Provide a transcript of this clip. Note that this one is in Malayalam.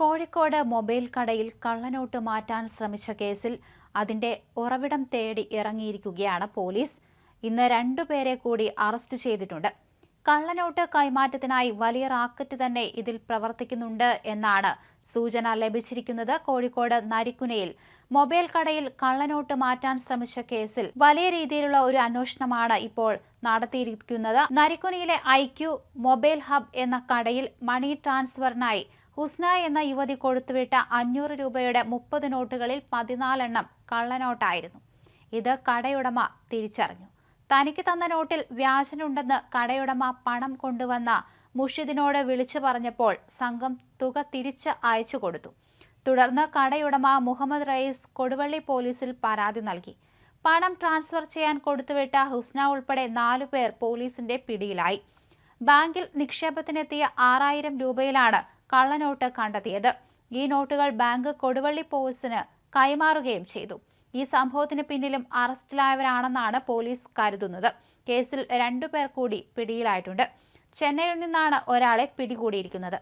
കോഴിക്കോട് മൊബൈൽ കടയിൽ കള്ളനോട്ട് മാറ്റാൻ ശ്രമിച്ച കേസിൽ അതിന്റെ ഉറവിടം തേടി ഇറങ്ങിയിരിക്കുകയാണ് പോലീസ്. ഇന്ന് രണ്ടുപേരെ കൂടി അറസ്റ്റ് ചെയ്തിട്ടുണ്ട്. കള്ളനോട്ട് കൈമാറ്റത്തിനായി വലിയ റാക്കറ്റ് തന്നെ ഇതിൽ പ്രവർത്തിക്കുന്നുണ്ട് എന്നാണ് സൂചന ലഭിച്ചിരിക്കുന്നത് കോഴിക്കോട് നരിക്കുനയിൽ. മൊബൈൽ കടയിൽ കള്ളനോട്ട് മാറ്റാൻ ശ്രമിച്ച കേസിൽ വലിയ രീതിയിലുള്ള ഒരു അന്വേഷണമാണ് ഇപ്പോൾ നടത്തിയിരിക്കുന്നത്. നരിക്കുനയിലെ ഐക്യു മൊബൈൽ ഹബ് എന്ന കടയിൽ മണി ട്രാൻസ്ഫറിനായി ഹുസ്ന എന്ന യുവതി കൊടുത്തുവിട്ട അഞ്ഞൂറ് രൂപയുടെ മുപ്പത് നോട്ടുകളിൽ പതിനാലെണ്ണം കള്ളനോട്ടായിരുന്നു. ഇത് കടയുടമ തിരിച്ചറിഞ്ഞു. തനിക്ക് തന്ന നോട്ടിൽ വ്യാജനുണ്ടെന്ന് കടയുടമ പണം കൊണ്ടുവന്ന മുഷിദിനോട് വിളിച്ചു പറഞ്ഞപ്പോൾ സംഘം തുക തിരിച്ച് അയച്ചു കൊടുത്തു. തുടർന്ന് കടയുടമ മുഹമ്മദ് റയീസ് കൊടുവള്ളി പോലീസിൽ പരാതി നൽകി. പണം ട്രാൻസ്ഫർ ചെയ്യാൻ കൊടുത്തുവിട്ട ഹുസ്ന ഉൾപ്പെടെ നാലു പേർ പോലീസിന്റെ പിടിയിലായി. ബാങ്കിൽ നിക്ഷേപത്തിനെത്തിയ ആറായിരം രൂപയിലാണ് കള്ളനോട്ട് കണ്ടെത്തിയത്. ഈ നോട്ടുകൾ ബാങ്ക് കൊടുവള്ളി പോലീസിന് കൈമാറുകയും ചെയ്തു. ഈ സംഭവത്തിന് പിന്നിലും അറസ്റ്റിലായവരാണെന്നാണ് പോലീസ് കരുതുന്നത്. കേസിൽ രണ്ടുപേർ കൂടി പിടിയിലായിട്ടുണ്ട്. ചെന്നൈയിൽ നിന്നാണ് ഒരാളെ പിടികൂടിയിരിക്കുന്നത്.